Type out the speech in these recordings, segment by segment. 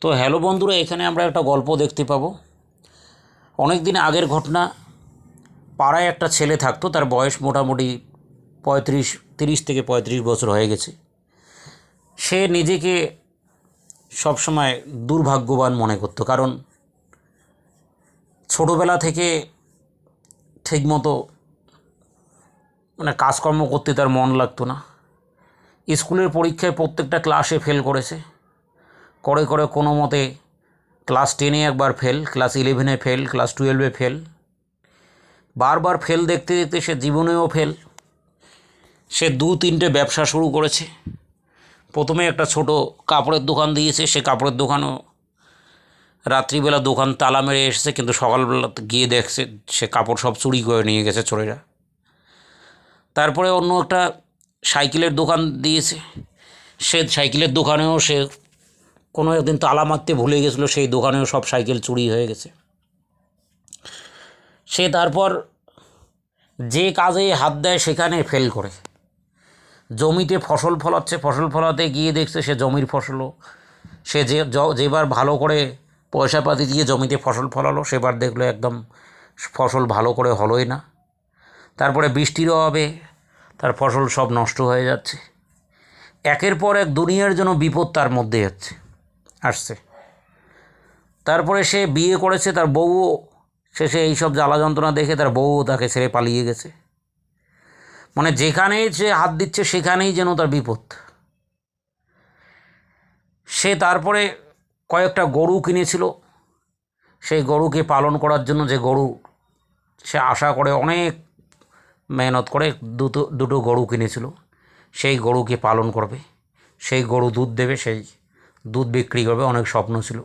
তো হ্যালো বন্ধুরা, এখানে আমরা একটা গল্প দেখতে পাবো। অনেক দিন আগের ঘটনা, পাড়ায় একটা ছেলে থাকতো, তার বয়স মোটামুটি পঁয়ত্রিশ, তিরিশ থেকে পঁয়ত্রিশ বছর হয়ে গেছে। সে নিজেকে সবসময় দুর্ভাগ্যবান মনে করতো, কারণ ছোটোবেলা থেকে ঠিকমতো মানে কাজকর্ম করতে তার মন লাগতো না। স্কুলের পরীক্ষায় প্রত্যেকটা ক্লাসে ফেল করেছে। করে করে কোনো মতে ক্লাস টেনে একবার ফেল ক্লাস ইলেভেনে ফেল ক্লাস টুয়েলভে ফেল বারবার ফেল দেখতে দেখতে সে জীবনেও ফেল সে দু তিনটে ব্যবসা শুরু করেছে। প্রথমে একটা ছোট কাপড়ের দোকান দিয়েছে, সে কাপড়ের দোকানও রাত্রিবেলা দোকান তালা মেরে এসেছে, কিন্তু সকালবেলা গিয়ে দেখছে সে কাপড় সব চুরি করে নিয়ে গেছে চোরেরা। তারপরে অন্য একটা সাইকেলের দোকান দিয়েছে। সে সাইকেলের দোকানেও সে কোনো একদিন তালা মারতে ভুলে গেছিল, সেই দোকানেও সব সাইকেল চুরি হয়ে গেছে। সে তারপর যে কাজে হাত দেয় সেখানে ফেল করে। জমিতে ফসল ফলাচ্ছে, ফসল ফলাতে গিয়ে দেখছে সে জমির ফসলও সে যে যেবার ভালো করে পয়সাপাতি দিয়ে জমিতে ফসল ফলালো, সেবার দেখল একদম ফসল ভালো করে হলোই না। তারপরে বৃষ্টির অভাবে তার ফসল সব নষ্ট হয়ে যাচ্ছে। একের পর এক দুনিয়ার জন্য বিপদ তার মধ্যে হচ্ছে আসছে। তারপরে সে বিয়ে করেছে, তার বউও শেষে এইসব জ্বালা যন্ত্রণা দেখে তার বউও তাকে ছেড়ে পালিয়ে গেছে। মানে যেখানেই সে হাত দিচ্ছে, সেখানেই যেন তার বিপদ। সে তারপরে কয়েকটা গরু কিনেছিল। সেই গরুকে পালন করার জন্য যে গরু সে আশা করে, অনেক মেহনত করে দুটো দুটো গরু কিনেছিল। সেই গরুকে পালন করবে। সেই গরু দুধ দেবে, সেই দুধ বিক্রি করবে, অনেক স্বপ্ন ছিল।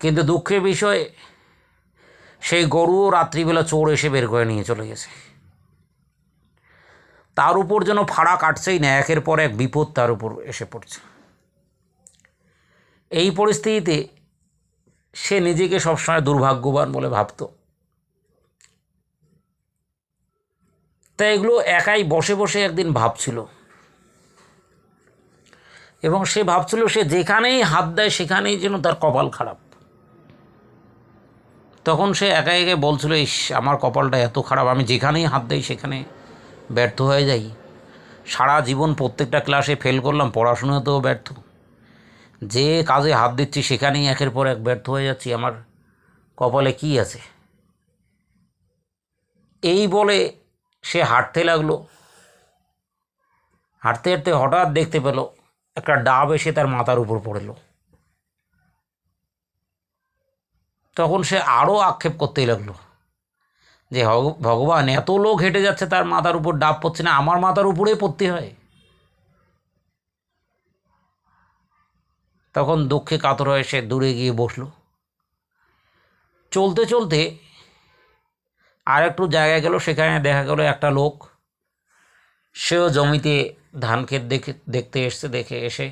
কিন্তু দুঃখের বিষয়, সেই গরুও রাত্রিবেলা চোর এসে বের করে নিয়ে চলে গেছে। তার উপর যেন ফাড়া কাটছেই না, একের পর এক বিপদ তার উপর এসে পড়ছে। এই পরিস্থিতিতে সে নিজেকে সবসময় দুর্ভাগ্যবান বলে ভাবতো। তা এগুলো একাই বসে বসে একদিন ভাবছিল। এবং সে ভাবছিল সে যেখানেই হাত দেয় সেখানেই যেন তার কপাল খারাপ। তখন সে একা একে বলছিল, ইস, আমার কপালটা এত খারাপ, আমি যেখানেই হাত দেই সেখানে ব্যর্থ হয়ে যাই। সারা জীবন প্রত্যেকটা ক্লাসে ফেল করলাম, পড়াশোনাতেও ব্যর্থ। যে কাজে হাত দিচ্ছি সেখানেই একের পর এক ব্যর্থ হয়ে যাচ্ছি, আমার কপালে কি আছে? এই বলে সে হাঁটতে লাগল। হাঁটতে হাঁটতে হঠাৎ দেখতে পেল একটা ডাব এসে তার মাথার উপর পড়ল। তখন সে আরও আক্ষেপ করতেই লাগল যে ভগবান, এত লোক হেঁটে যাচ্ছে তার মাথার উপর, ডাব পড়ছে না, আমার মাথার উপরেই পড়তে হয়। তখন দুঃখে কাতর হয়ে সে দূরে গিয়ে বসল। চলতে চলতে আর একটু জায়গায় গেল, সেখানে দেখা গেল একটা লোক সেও জমিতে ধান ক্ষেত দেখে, দেখতে এসছে, দেখে এসে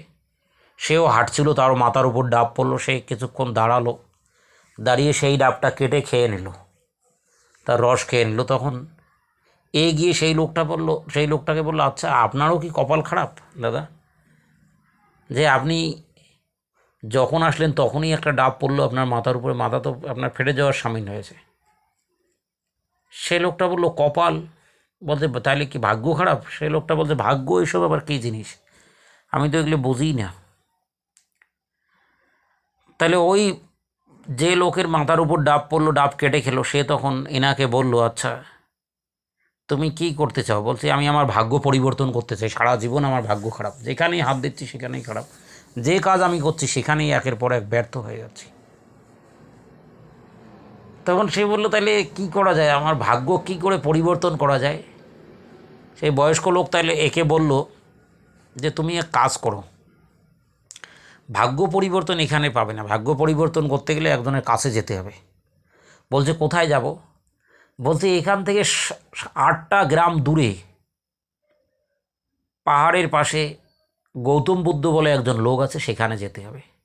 সেও হাঁটছিল, তার মাথার উপর ডাব পড়ল, সে কিছুক্ষণ দাঁড়াল, দাঁড়িয়ে সেই ডাবটা কেটে খেয়ে নিল, তার রস খেয়ে নিল, তখন এ গিয়ে সেই লোকটা বলল, সেই লোকটাকে বলল আচ্ছা আপনারও কি কপাল খারাপ, দাদা? যে, আপনি যখন আসলেন, তখনই একটা ডাব পড়ল আপনার মাথার উপরে, মাথা তো আপনার ফেটে যাওয়ার সামিল হয়েছে। সে লোকটা বলল, কপাল বলতে তাহলে কি ভাগ্য খারাপ? সে লোকটা বলতে ভাগ্য এসব আবার কী জিনিস? আমি তো এগুলো বুঝিই না। তাহলে ওই যে লোকের মাথার উপর ডাব পড়ল, ডাব কেটে খেলো, সে তখন এনাকে বলল আচ্ছা তুমি কি করতে চাও? বলছি, আমি আমার ভাগ্য পরিবর্তন করতে চাই। সারা জীবন আমার ভাগ্য খারাপ। যেখানেই হাত দিচ্ছি সেখানেই খারাপ। যে কাজ আমি করছি সেখানেই একের পর এক ব্যর্থ হয়ে যাচ্ছি। তখন সে বলল তাহলে কি করা যায়? আমার ভাগ্য কি করে পরিবর্তন করা যায়? সেই বয়স্ক লোক তাহলে একে বলল যে, তুমি এক কাজ করো। ভাগ্য পরিবর্তন এখানে পাবে না। ভাগ্য পরিবর্তন করতে গেলে একজনের কাছে যেতে হবে। বলছে, কোথায় যাব? বলছে, এখান থেকে আটটা গ্রাম দূরে। পাহাড়ের পাশে গৌতম বুদ্ধ বলে একজন লোক আছে, সেখানে যেতে হবে।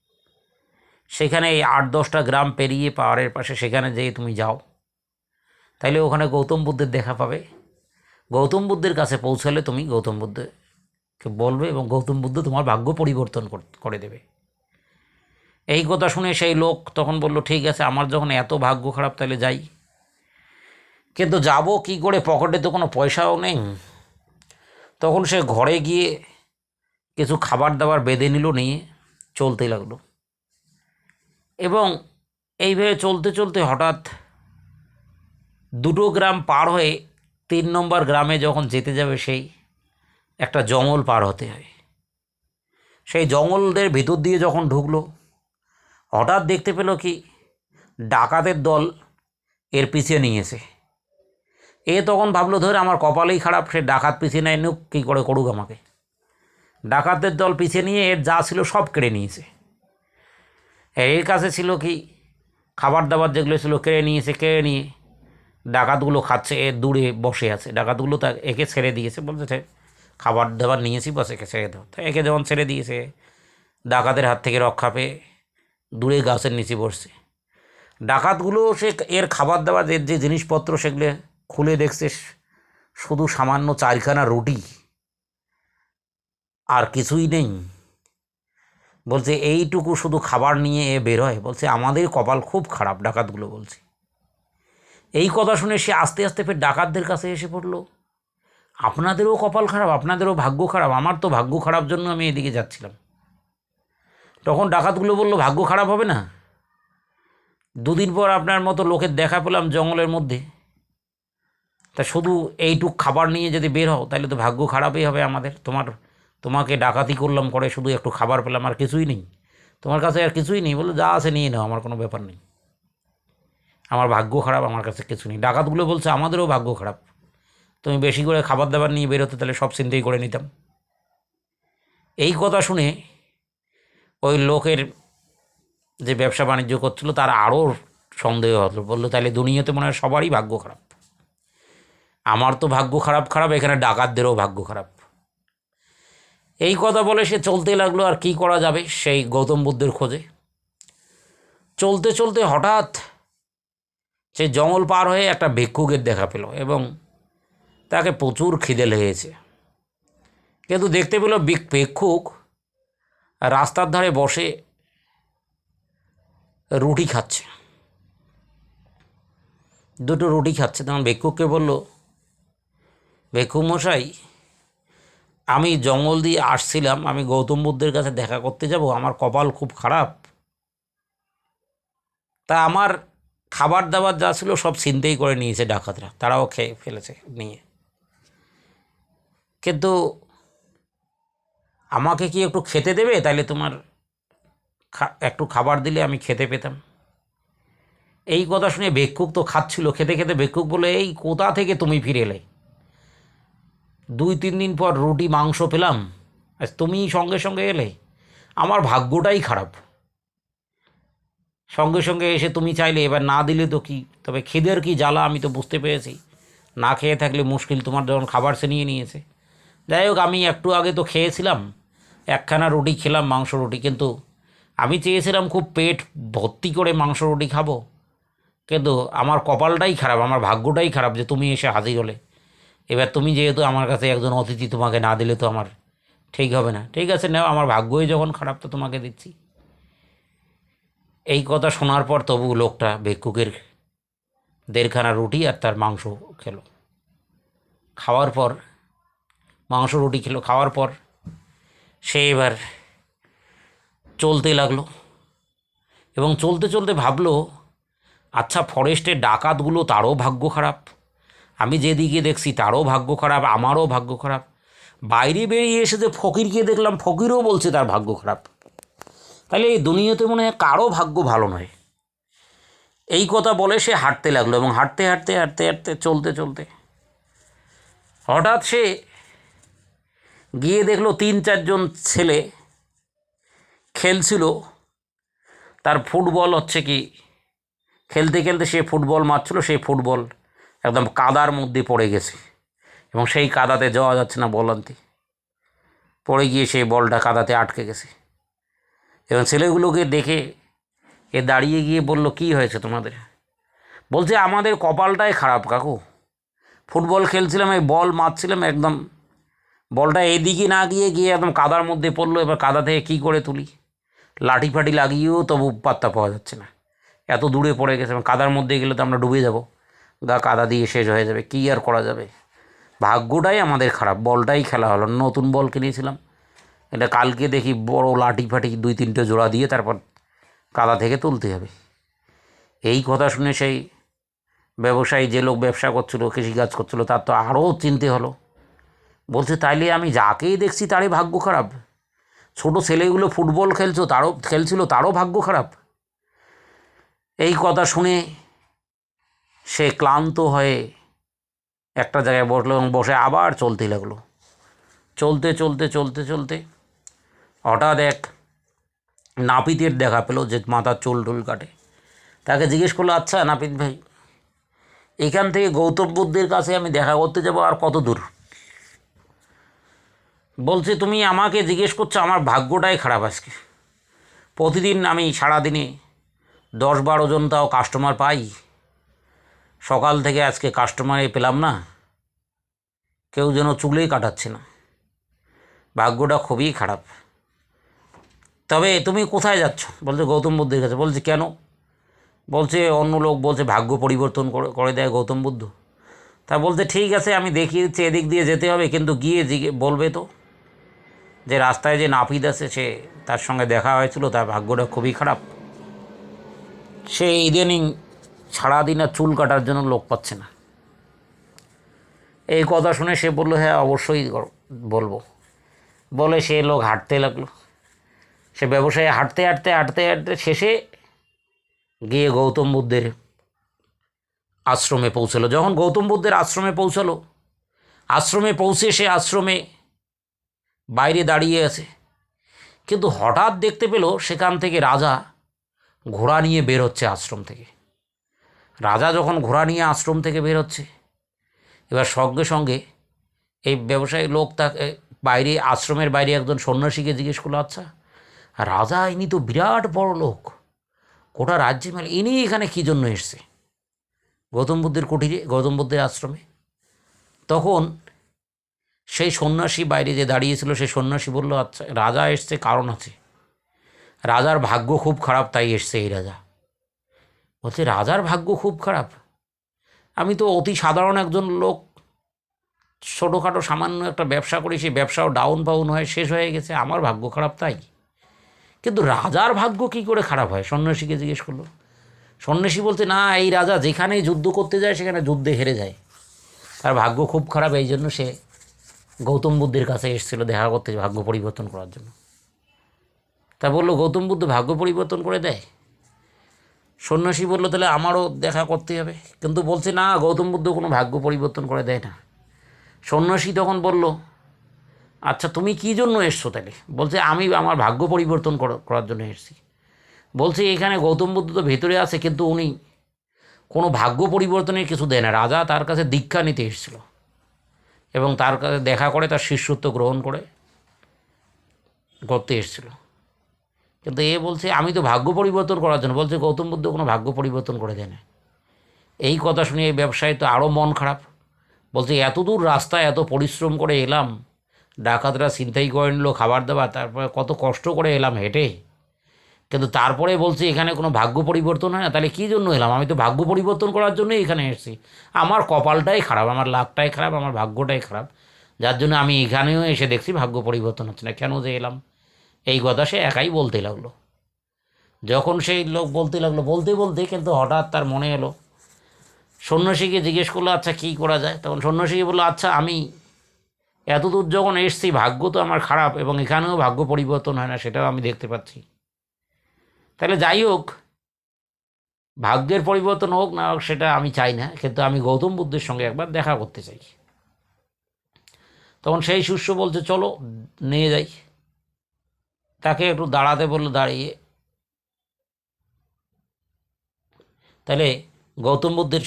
সেখানে এই আট, দশটা গ্রাম পেরিয়ে পাহাড়ের পাশে সেখানে যেয়ে তুমি যাও। তাইলে ওখানে গৌতম বুদ্ধের দেখা পাবে। গৌতম বুদ্ধের কাছে পৌঁছালে তুমি গৌতম বুদ্ধকে বলবে এবং গৌতম বুদ্ধ তোমার ভাগ্য পরিবর্তন কর- দেবে। এই কথা শুনে সেই লোক তখন বলল, ঠিক আছে, আমার যখন এত ভাগ্য খারাপ তাহলে যাই। কিন্তু যাব কি করে? পকেটে তো কোনো পয়সাও নেই। তখন সে ঘরে গিয়ে কিছু খাবার দাবার বেঁধে নিল, নিয়ে চলতে লাগল। এবং এইভাবে চলতে চলতে হঠাৎ দুটো গ্রাম পার হয়ে তিন নম্বর গ্রামে যখন যেতে যাবে সেই একটা জঙ্গল পার হতে হয়। সেই জঙ্গলদের ভিতর দিয়ে যখন ঢুকলো, হঠাৎ দেখতে পেল কি ডাকাতের দল এর পিছিয়ে নিয়েছে। এ তখন ভাবলো, ধরে আমার কপালেই খারাপ, সে ডাকাত পিছিয়ে নেয় নুক, কী করে করুক আমাকে? ডাকাতের দল পিছিয়ে নিয়ে এর যা ছিল সব কেড়ে নিয়েছে। এর কাছে ছিল কি? খাবার দাবার যেগুলো ছিল কেড়ে নিয়েছে কেড়ে নিয়ে ডাকাতগুলো খাচ্ছে এ দূরে বসে আছে। ডাকাতগুলো তা একে ছেড়ে দিয়েছে বলছে "ছে, খাবার দাবার নিয়েছি বাস একে ছেড়ে দাও। তা একে যখন ছেড়ে দিয়েছে ডাকাতের হাত থেকে রক্ষা পেয়ে দূরে গাছের নিচে বসছে। ডাকাতগুলো সে এর খাবার দাবার এর যে জিনিসপত্র সেগুলো খুলে দেখছে শুধু সামান্য চারখানা রুটি আর কিছুই নেই। বলছে, এইটুকু শুধু খাবার নিয়ে এ বেরোয়। বলছে, আমাদের কপাল খুব খারাপ, ডাকাতগুলো বলছে। এই কথা শুনে সে আস্তে আস্তে ফের ডাকাতদের কাছে এসে পড়ল। আপনাদেরও কপাল খারাপ, আপনাদেরও ভাগ্য খারাপ, আমার তো ভাগ্য খারাপ জন্য আমি এদিকে যাচ্ছিলাম। তখন ডাকাতগুলো বলল, ভাগ্য খারাপ হবে না? দুদিন পর আপনার মতো লোকের দেখা পেলাম জঙ্গলের মধ্যে। তা শুধু এইটুক খাবার নিয়ে যদি বের হও, তাহলে তো ভাগ্য খারাপই হবে আমাদের। তোমার তোমাকে ডাকাতি করলাম, করে শুধু একটু খাবার পেলাম, আর কিছুই নেই। তোমার কাছে আর কিছুই নেই, বলে যা আছে নিয়ে নাও, আমার কোনো ব্যাপার নেই। আমার ভাগ্য খারাপ, আমার কাছে কিছু নেই। ডাকাতগুলো বলছে, আমাদেরও ভাগ্য খারাপ। তুমি বেশি করে খাবার দাবার নিয়ে বেরোতে, তাহলে সব চিন্তাই করে নিতাম। এই কথা শুনে ওই লোকের যে ব্যবসা বাণিজ্য করছিল, তার আরও সন্দেহ হলো। বলল, তাহলে দুনিয়াতে মনে হয় সবারই ভাগ্য খারাপ। আমার তো ভাগ্য খারাপ খারাপ। এখানে ডাকাতদেরও ভাগ্য খারাপ। এই কথা বলে সে চলতে লাগল, আর কি করা যাবে সেই গৌতম বুদ্ধের খোঁজে? চলতে চলতে হঠাৎ সে জঙ্গল পার হয়ে একটা ভিক্ষুকের দেখা পেল এবং তাকে প্রচুর খিদে লেগেছে। কিন্তু দেখতে পেল ভিক- ভিক্ষুক রাস্তার ধারে বসে রুটি খাচ্ছে। দুটো রুটি খাচ্ছে। তখন ভিক্ষুককে বলল, ভিক্ষুক মশাই আমি জঙ্গল দিয়ে আসছিলাম, আমি গৌতম বুদ্ধের কাছে দেখা করতে যাব, আমার কপাল খুব খারাপ। তা আমার খাবার দাবার যা ছিল সব চিন্তাই করে নিয়েছে ডাকাতরা, তারাও খেয়ে ফেলেছে নিয়ে। কিন্তু আমাকে কি একটু খেতে দেবে? তাহলে তোমার একটু খাবার দিলে আমি খেতে পেতাম। এই কথা শুনে ভিক্ষুক তো খাচ্ছিল, খেতে খেতে ভিক্ষুক বলে এই কোথা থেকে তুমি ফিরে এলে? দুই, তিন দিন পর রুটি, মাংস পেলাম। আর তুমি সঙ্গে সঙ্গে এলে। আমার ভাগ্যটাই খারাপ। সঙ্গে সঙ্গে এসে তুমি চাইলে এবার না দিলে তো কি? তবে খিদের কি জ্বালা আমি তো বুঝতে পেরেছি। না খেয়ে থাকলে মুশকিল, তোমার যখন খাবার সে নিয়ে নিয়েছে। যাই হোক, আমি একটু আগে তো খেয়েছিলাম। একখানা রুটি খেলাম, মাংস রুটি। কিন্তু আমি চেয়েছিলাম খুব পেট ভর্তি করে মাংস রুটি খাব। কিন্তু আমার কপালটাই খারাপ, আমার ভাগ্যটাই খারাপ যে তুমি এসে হাজির হলে। এবার তুমি যেহেতু আমার কাছে একজন অতিথি, তোমাকে না দিলে তো আমার ঠিক হবে না। ঠিক আছে, নাও, আমার ভাগ্যই যখন খারাপ, তো তোমাকে দিচ্ছি। এই কথা শোনার পর তবু লোকটা ভিক্ষুকের দেড়খানা রুটি আর তার মাংস খেলো। খাওয়ার পর, মাংস রুটি খেলো। খাওয়ার পর সে এবার চলতে লাগল এবং চলতে চলতে ভাবলো আচ্ছা ফরেস্টের ডাকাতগুলো তারও ভাগ্য খারাপ। আমি যেদিকে দেখছি তারও ভাগ্য খারাপ, আমারও ভাগ্য খারাপ। বাইরে বেরিয়ে এসে যে ফকিরকে দেখলাম, ফকিরও বলছে তার ভাগ্য খারাপ। তাহলে এই দুনিয়াতে মনে হয় কারও ভাগ্য ভালো নয়। এই কথা বলে সে হাঁটতে লাগল এবং হাঁটতে হাঁটতে হাঁটতে হাঁটতে, চলতে চলতে হঠাৎ সে গিয়ে দেখল তিন, চারজন ছেলে খেলছিল। তার ফুটবল হচ্ছে কি, খেলতে খেলতে সে ফুটবল মারছিল সেই ফুটবল একদম কাদার মধ্যে পড়ে গেছে। এবং সেই কাদাতে যাওয়া যাচ্ছে না বল আনতে পড়ে গিয়ে সেই বলটা কাদাতে আটকে গেছে। এবং ছেলেগুলোকে দেখে এ দাঁড়িয়ে গিয়ে বলল, কি হয়েছে তোমাদের? বলছে, আমাদের কপালটাই খারাপ কাকু। ফুটবল খেলছিলাম, এই বল মারছিলাম, একদম বলটা এদিকে না গিয়ে গিয়ে একদম কাদার মধ্যে পড়ল। এবার কাদা থেকে কী করে তুলি? লাঠি ফাটি লাগিয়েও তবু পাত্তা পাওয়া যাচ্ছে না। এত দূরে পড়ে গেছে কাদার মধ্যে গেলে তো আমরা ডুবে যাব। গা কাদা দিয়ে শেষ হয়ে যাবে, কী আর করা যাবে? ভাগ্যটাই আমাদের খারাপ, বলটাই খেলা হলো, নতুন বল কিনেছিলাম। এটা কালকে দেখি বড় লাঠি ফাটি দুই তিনটে জোড়া দিয়ে তারপর কাদা থেকে তুলতে হবে। এই কথা শুনে সেই ব্যবসায়ী যে লোক ব্যবসা করছিল, কৃষিকাজ করছিল, তার তো আরও চিনতে হলো। বলছে, তাইলে আমি যাকেই দেখছি তারই ভাগ্য খারাপ। ছোট ছেলেগুলো ফুটবল খেলছো, তারও, খেলছিল, তারও ভাগ্য খারাপ। এই কথা শুনে সে ক্লান্ত হয়ে একটা জায়গায় বসল এবং বসে আবার চলতে লাগল। চলতে চলতে চলতে চলতে হঠাৎ এক নাপিতের দেখা পেল যে মাথার চুল টুল কাটে। তাকে জিজ্ঞেস করল আচ্ছা নাপিত ভাই, এখান থেকে গৌতম বুদ্ধের কাছে আমি দেখা করতে যাব আর কত দূর? বলছে, তুমি আমাকে জিজ্ঞেস করছ, আমার ভাগ্যটাই খারাপ আজকে। প্রতিদিন আমি সারাদিনে দশ বারো জন তাও কাস্টমার পাই। সকাল থেকে আজকে কাস্টমারে পেলাম না। কেউ যেন চুলেই কাটাচ্ছে না। ভাগ্যটা খুবই খারাপ। তবে তুমি কোথায় যাচ্ছ? বলছে গৌতম বুদ্ধের কাছে। বলছে, কেন? বলছে, অন্য লোক বলছে, ভাগ্য পরিবর্তন করে করে দেয় গৌতম বুদ্ধ। তা বলছে, ঠিক আছে, আমি দেখিয়ে দিচ্ছি, এদিক দিয়ে যেতে হবে। কিন্তু গিয়ে জিগে, বলবে তো যে রাস্তায় যে নাপিত আছে, সে তার সঙ্গে দেখা হয়েছিল, তার ভাগ্যটা খুবই খারাপ। সে ইদানিং সারাদিন আর চুল কাটার জন্য লোক পাচ্ছে না। এই কথা শুনে সে বলল হ্যাঁ অবশ্যই বলব। বলে সে লোক হাঁটতে লাগল। সে ব্যবসায়ী হাঁটতে হাঁটতে হাঁটতে হাঁটতে শেষে গিয়ে গৌতম বুদ্ধের আশ্রমে পৌঁছলো। যখন গৌতম বুদ্ধের আশ্রমে পৌঁছালো, আশ্রমে পৌঁছে সে আশ্রমে বাইরে দাঁড়িয়ে আছে। কিন্তু হঠাৎ দেখতে পেল, সেখান থেকে রাজা ঘোড়া নিয়ে বের হচ্ছে আশ্রম থেকে। রাজা যখন ঘোড়া নিয়ে আশ্রম থেকে বের হচ্ছে, এবার সঙ্গে সঙ্গে এই ব্যবসায়ী লোক তাকে বাইরে, আশ্রমের বাইরে একজন সন্ন্যাসীকে জিজ্ঞেস করল আচ্ছা রাজা ইনি তো বিরাট বড় লোক, গোটা রাজ্যে মেলে ইনি এখানে কী জন্য এসছে? গৌতম বুদ্ধের কুটিরে, গৌতম বুদ্ধের আশ্রমে। তখন সেই সন্ন্যাসী বাইরে যে দাঁড়িয়েছিল, সেই সন্ন্যাসী বলল আচ্ছা রাজা এসছে, কারণ আছে। রাজার ভাগ্য খুব খারাপ, তাই এসছে এই রাজা। বলছে, রাজার ভাগ্য খুব খারাপ। আমি তো অতি সাধারণ একজন লোক। ছোটোখাটো সামান্য একটা ব্যবসা করি, সেই ব্যবসাও ডাউন পাউন হয়ে শেষ হয়ে গেছে। আমার ভাগ্য খারাপ তাই। কিন্তু রাজার ভাগ্য কী করে খারাপ হয়? সন্ন্যাসীকে জিজ্ঞেস করল। সন্ন্যাসী বলতে না, এই রাজা যেখানেই যুদ্ধ করতে যায়, সেখানে যুদ্ধে হেরে যায়। তার ভাগ্য খুব খারাপ, এই জন্য সে গৌতম বুদ্ধের কাছে এসেছিল দেখা করতে, ভাগ্য পরিবর্তন করার জন্য। তা বলল, গৌতম বুদ্ধ ভাগ্য পরিবর্তন করে দেয়? সন্ন্যাসী বলল, তাহলে আমারও দেখা করতে হবে। কিন্তু বলছে, না, গৌতম বুদ্ধ কোনো ভাগ্য পরিবর্তন করে দেয় না। সন্ন্যাসী তখন বলল আচ্ছা তুমি কী জন্য এসছো তাহলে? বলছে, আমি আমার ভাগ্য পরিবর্তন করা- করার জন্য এসেছি। বলছে, এখানে গৌতম বুদ্ধ তো ভেতরে আছে, কিন্তু উনি কোনো ভাগ্য পরিবর্তনের কিছু দেয় না। রাজা তার কাছে দীক্ষা নিতে এসেছিল এবং তার কাছে দেখা করে, তার শিষ্যত্ব গ্রহণ করে করতে এসেছিল। কিন্তু এ বলছে, আমি তো ভাগ্য পরিবর্তন করার জন্য। বলছে, গৌতম বুদ্ধ কোনো ভাগ্য পরিবর্তন করে দেয় না। এই কথা শুনে এই ব্যবসায়ী তো আরও মন খারাপ। বলছে, এত দূর রাস্তায় এত পরিশ্রম করে এলাম। ডাকাতরা ছিনতাই করে নিল, খাবার দাবার, তারপরে কত কষ্ট করে এলাম হেঁটে। কিন্তু তারপরে বলছে, এখানে কোনো ভাগ্য পরিবর্তন হয় না? তাহলে কী জন্য এলাম? আমি তো ভাগ্য পরিবর্তন করার জন্যই এখানে এসেছি। আমার কপালটাই খারাপ, আমার লাকটাই খারাপ, আমার ভাগ্যটাই খারাপ। যার জন্য আমি এখানেও এসে দেখছি ভাগ্য পরিবর্তন হচ্ছে না। কেন যে এলাম? এই কথা সে একাই বলতে লাগল। যখন সেই লোক বলতে লাগল, বলতে বলতে কিন্তু হঠাৎ তার মনে এলো। সন্ন্যাসীকে জিজ্ঞেস করল আচ্ছা কী করা যায়? তখন সন্ন্যাসীকে বলল আচ্ছা আমি এত দূর যখন এসছি, ভাগ্য তো আমার খারাপ এবং এখানেও ভাগ্য পরিবর্তন হয় না, সেটাও আমি দেখতে পাচ্ছি। তাহলে যাই হোক, ভাগ্যের পরিবর্তন হোক না হোক, সেটা আমি চাই না, কিন্তু আমি গৌতম বুদ্ধের সঙ্গে একবার দেখা করতে চাই। তখন সেই শিষ্য বলছে, চলো, নিয়ে যাই। তাকে একটু দাঁড়াতে বলল, দাঁড়িয়ে। তাহলে গৌতম বুদ্ধের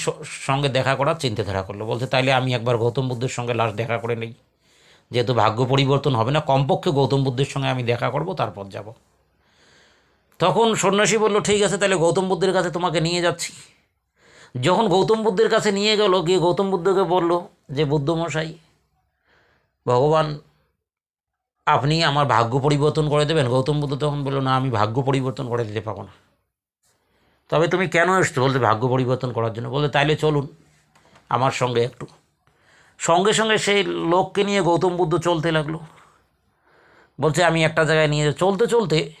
সঙ্গে দেখা করার চিন্তাধারা করল। বলছে, তাইলে আমি একবার গৌতম বুদ্ধের সঙ্গে লাস্ট দেখা করে নিই। যেহেতু ভাগ্য পরিবর্তন হবে না, কমপক্ষে গৌতম বুদ্ধের সঙ্গে আমি দেখা করব, তারপর যাব। তখন সন্ন্যাসী বলল, ঠিক আছে তাহলে গৌতম বুদ্ধের কাছে তোমাকে নিয়ে যাচ্ছি। যখন গৌতম বুদ্ধের কাছে নিয়ে গেল, গিয়ে গৌতম বুদ্ধকে বলল যে, বুদ্ধমশাই, ভগবান আপনি আমার ভাগ্য পরিবর্তন করে দেবেন? গৌতম বুদ্ধ তখন বলল, না, আমি ভাগ্য পরিবর্তন করে দিতে পারব না। তবে তুমি কেন এসছো? বলতে, ভাগ্য পরিবর্তন করার জন্য। বলতে তাইলে চলুন, আমার সঙ্গে একটু। সঙ্গে সঙ্গে সেই লোককে নিয়ে গৌতম বুদ্ধ চলতে লাগল। বলছে, আমি একটা জায়গায় নিয়ে চলতে চলতে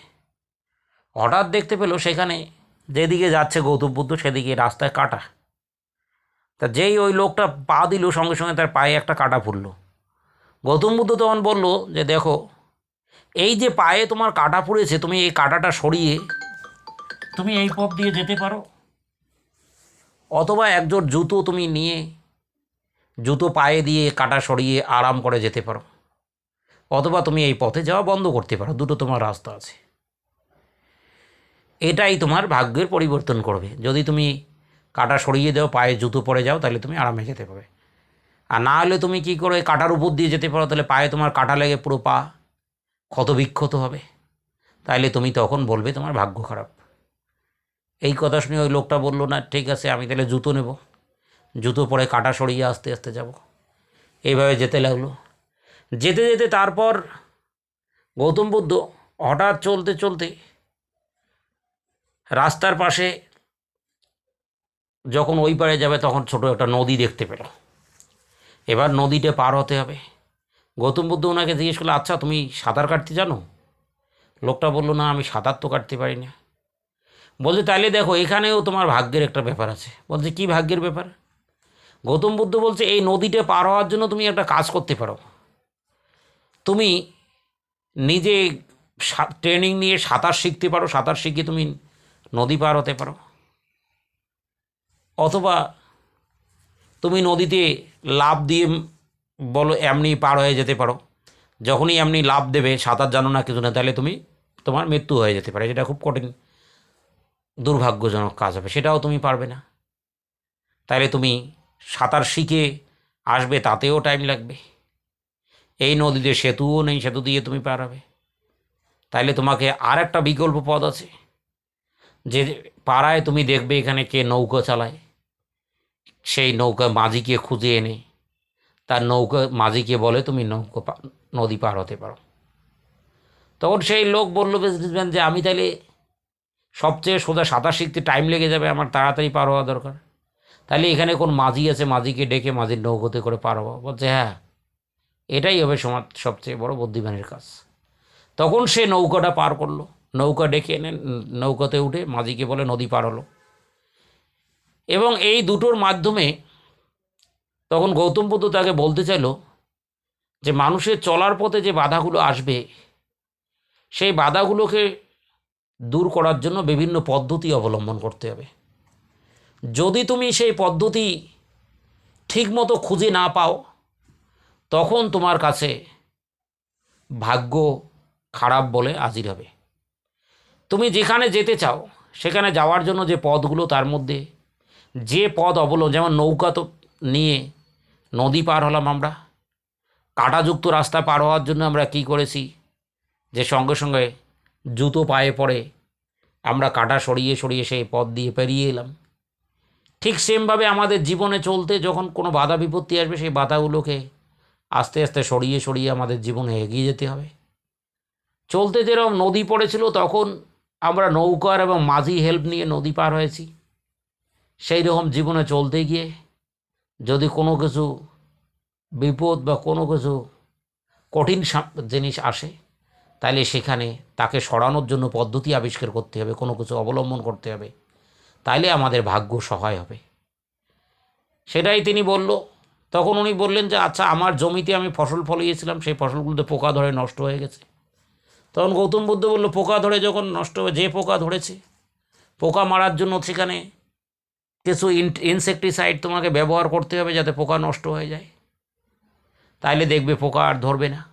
হঠাৎ দেখতে পেল, সেখানে যেদিকে যাচ্ছে গৌতম বুদ্ধ, সেদিকে রাস্তায় কাটা। তা যেই ওই লোকটা পা দিল, সঙ্গে সঙ্গে তার পায়ে একটা কাটা ফুললো। গৌতম বুদ্ধ তখন বলল যে, দেখো, এই যে পায়ে তোমার কাটা পড়েছে, তুমি এই কাটাটা সরিয়ে তুমি এই পথ দিয়ে যেতে পারো। অথবা একজোড় জুতো তুমি নিয়ে জুতো পায়ে দিয়ে কাটা সরিয়ে আরাম করে যেতে পারো। অথবা তুমি এই পথে যাওয়া বন্ধ করতে পারো, দুটো তোমার রাস্তা আছে। এটাই তোমার ভাগ্যের পরিবর্তন করবে। যদি তুমি কাটা সরিয়ে দাও, পায়ে জুতো পরে যাও, তাহলে তুমি আরামে যেতে পারবে। আর না হলে তুমি কি করে কাটার উপর দিয়ে যেতে পারো? তাহলে পায়ে তোমার কাটা লেগে পুরো পা ক্ষত বিক্ষত হবে। তাইলে তুমি তখন বলবে তোমার ভাগ্য খারাপ। এই কথা শুনে ওই লোকটা বলল, না, ঠিক আছে, আমি তাহলে জুতো নেব। জুতো পরে কাটা সরিয়ে আস্তে আস্তে যাব। এইভাবে যেতে লাগল। যেতে যেতে তারপর গৌতম বুদ্ধ হঠাৎ চলতে চলতে রাস্তার পাশে যখন ওই পারে যাবে, তখন ছোট একটা নদী দেখতে পেল। এবার নদীটা পার হতে হবে। গৌতম বুদ্ধ ওনাকে জিজ্ঞেস করল আচ্ছা তুমি সাঁতার কাটতে জানো? লোকটা বলল, না, আমি সাঁতার তো কাটতে পারি না। বলছে তাহলে দেখো, এখানেও তোমার ভাগ্যের একটা ব্যাপার আছে। বলছে, কি ভাগ্যের ব্যাপার? গৌতম বুদ্ধ বলছে, এই নদীটা পার হওয়ার জন্য তুমি একটা কাজ করতে পারো। তুমি নিজে ট্রেনিং নিয়ে সাঁতার শিখতে পারো, সাঁতার শিখে তুমি নদী পার হতে পারো। অথবা তুমি নদীতে লাভ দিয়ে বলো এমনি পার হয়ে যেতে পারো। যখনই এমনি লাভ দেবে, সাঁতার জানো না কিছু না, তাহলে তুমি তোমার মৃত্যু হয়ে যেতে পারে। যেটা খুব কঠিন, দুর্ভাগ্যজনক কাজ হবে, সেটাও তুমি পারবে না। তাহলে তুমি সাঁতার শিখে আসবে, তাতেও টাইম লাগবে। এই নদীতে সেতুও নেই, সেতু দিয়ে তুমি পার হবে। তাইলে তোমাকে আর একটা বিকল্প পথ আছে, যে পাড়ায় তুমি দেখবে এখানে কে নৌকা চালায়। সেই নৌকা মাঝিকে খুঁজে এনে, তার নৌকা মাঝিকে বলে, তুমি নৌকা নদী পার হতে পারো। তখন সেই লোক বলল, বিজনেসম্যান, যে আমি তাহলে সবচেয়ে সোজা সাঁতার শিখতে টাইম লেগে যাবে, আমার তাড়াতাড়ি পার হওয়া দরকার। তাহলে এখানে কোন মাঝি আছে, মাঝিকে ডেকে মাঝির নৌকোতে করে পার হব বলছে হ্যাঁ এটাই হবে সমাজ, সবচেয়ে বড় বুদ্ধিমানের কাজ। তখন সে নৌকাটা পার করল। নৌকা ডেকে এনে, নৌকাতে উঠে মাঝিকে বলে, নদী পার হলো। এবং এই দুটোর মাধ্যমে তখন গৌতম বুদ্ধ তাকে বলতে চাইলো যে মানুষের চলার পথে যে বাধাগুলো আসবে, সেই বাধাগুলোকে দূর করার জন্য বিভিন্ন পদ্ধতি অবলম্বন করতে হবে। যদি তুমি সেই পদ্ধতি ঠিকমতো খুঁজে না পাও, তখন তোমার কাছে ভাগ্য খারাপ বলে হাজির হবে। তুমি যেখানে যেতে চাও, সেখানে যাওয়ার জন্য যে পথগুলো তার মধ্যে যে পথ অবলম্বন, যেমন নৌকা তো নিয়ে নদী পার হলাম আমরা, কাঁটাযুক্ত রাস্তা পার হওয়ার জন্য আমরা কি করেছি? যে সঙ্গে সঙ্গে জুতো পায়ে পড়ে আমরা কাটা সরিয়ে সরিয়ে সেই পথ দিয়ে পেরিয়ে এলাম। ঠিক সেমভাবে আমাদের জীবনে চলতে যখন কোনো বাধা বিপত্তি আসবে, সেই বাধাগুলোকে আস্তে আস্তে সরিয়ে সরিয়ে আমাদের জীবনে এগিয়ে যেতে হবে। চলতে যেরকম নদী পড়েছিল, তখন আমরা নৌকার এবং মাঝি হেল্প নিয়ে নদী পার হয়েছি। সেই রকম জীবনে চলতে গিয়ে যদি কোনো কিছু বিপদ বা কোনো কিছু কঠিন জিনিস আসে তাহলে সেখানে তাকে সরানোর জন্য পদ্ধতি আবিষ্কার করতে হবে, কোনো কিছু অবলম্বন করতে হবে, তাইলে আমাদের ভাগ্য সহায় হবে। সেটাই তিনি বলল। তখন উনি বললেন যে আচ্ছা আমার জমিতে আমি ফসল ফলিয়েছিলাম, সেই ফসলগুলোতে পোকা ধরে নষ্ট হয়ে গেছে। তখন গৌতম বুদ্ধ বলল, পোকা ধরে যখন নষ্ট হয়ে, যে পোকা ধরেছে, পোকা মারার জন্য সেখানে কিছু ইনসেকটিসাইড তোমাকে ব্যবহার করতে হবে যাতে পোকা নষ্ট হয়ে যায়। তাইলে দেখবে পোকা আর ধরবে না।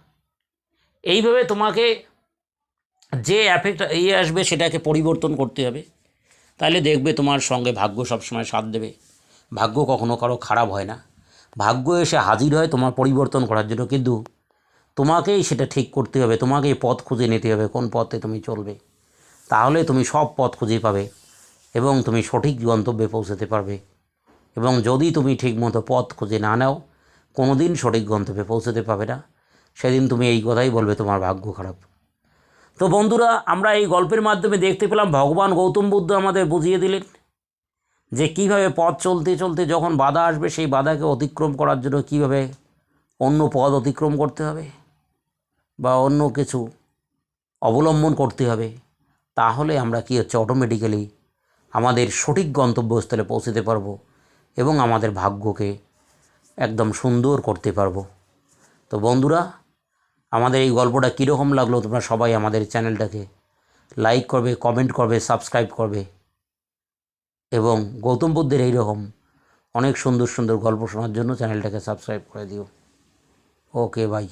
এইভাবে তোমাকে যে অ্যাফেক্ট ইয়ে আসবে সেটাকে পরিবর্তন করতে হবে। তাহলে দেখবে তোমার সঙ্গে ভাগ্য সবসময় সাথ দেবে। ভাগ্য কখনো কারও খারাপ হয় না। ভাগ্য এসে হাজির হয় তোমার পরিবর্তন করার জন্য। কিন্তু তোমাকেই সেটা ঠিক করতে হবে। তোমাকেই পথ খুঁজে নিতে হবে কোন পথে তুমি চলবে। তাহলে তুমি সব পথ খুঁজে পাবে। এবং তুমি সঠিক গন্তব্যে পৌঁছাতে পারবে। এবং যদি তুমি ঠিকমতো পথ খুঁজে না নাও কোনো দিন সঠিক গন্তব্যে পৌঁছাতে পারবে না। সেদিন তুমি এই কথাই বলবে, তোমার ভাগ্য খারাপ। তো বন্ধুরা, আমরা এই গল্পের মাধ্যমে দেখতে পেলাম, ভগবান গৌতম বুদ্ধ আমাদের বুঝিয়ে দিলেন যে কীভাবে পথ চলতে চলতে যখন বাধা আসবে, সেই বাধাকে অতিক্রম করার জন্য কীভাবে অন্য পথ অতিক্রম করতে হবে বা অন্য কিছু অবলম্বন করতে হবে, তাহলে আমরা কী হচ্ছে অটোমেটিক্যালি আমাদের সঠিক গন্তব্যস্থলে পৌঁছতে পারব এবং আমাদের ভাগ্যকে একদম সুন্দর করতে পারব। তো বন্ধুরা, আমাদের এই গল্পটা কীরকম লাগল তোমরা সবাই আমাদের চ্যানেলটাকে লাইক করবে, কমেন্ট করবে, সাবস্ক্রাইব করবে এবং গৌতম বুদ্ধের এইরকম অনেক সুন্দর সুন্দর গল্প শোনার জন্য চ্যানেলটাকে সাবস্ক্রাইব করে দিও। Okay, bye.